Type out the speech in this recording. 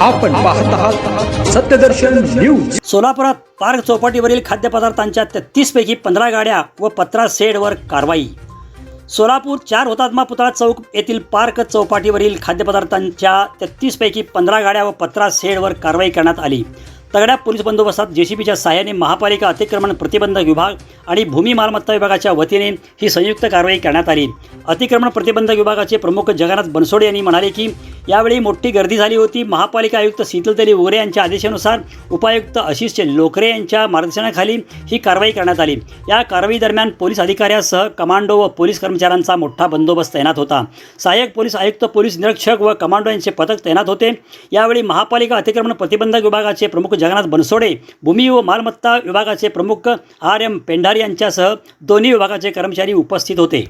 आपण पाहत आहात सत्यदर्शन न्यूज. सोलापुरात पार्क चौपाटीवरील खाद्यपदार्थांच्या तेहतीसपैकी पंधरा गाड्या व पत्रा सेडवर कारवाई. सोलापूर चार हुतात्मा पुतळा चौक येथील पार्क चौपाटीवरील खाद्यपदार्थांच्या तेहतीसपैकी पंधरा गाड्या व पत्रा सेडवर कारवाई करण्यात आली. तगड्या पोलीस बंदोबस्तात जेसीबीच्या सहाय्याने महापालिका अतिक्रमण प्रतिबंधक विभाग आणि भूमी मालमत्ता विभागाच्या वतीने ही संयुक्त कारवाई करण्यात आली. अतिक्रमण प्रतिबंधक विभागाचे प्रमुख जगन्नाथ बनसोडे यांनी म्हणाले की यावेळी मोठी गर्दी झाली होती. महापालिका आयुक्त शीतलतली उगरे यांच्या आदेशानुसार उपायुक्त आशिष लोकरे यांच्या मार्गदर्शनाखाली ही कारवाई करण्यात आली. या कारवाई दरम्यान पोलीस अधिकाऱ्यासह कमांडो व पोलीस कर्मचाऱ्यांचा मोठा बंदोबस्त तैनात होता. सहाय्यक पोलीस आयुक्त पोलीस निरीक्षक व कमांडो यांचे पथक तैनात होते. यावेळी महापालिका अतिक्रमण प्रतिबंधक विभागाचे प्रमुख जगन्नाथ बनसोडे भूमी व मालमत्ता विभागाचे प्रमुख आर एम पेंढारी यांच्यासह दोन्ही विभागाचे कर्मचारी उपस्थित होते.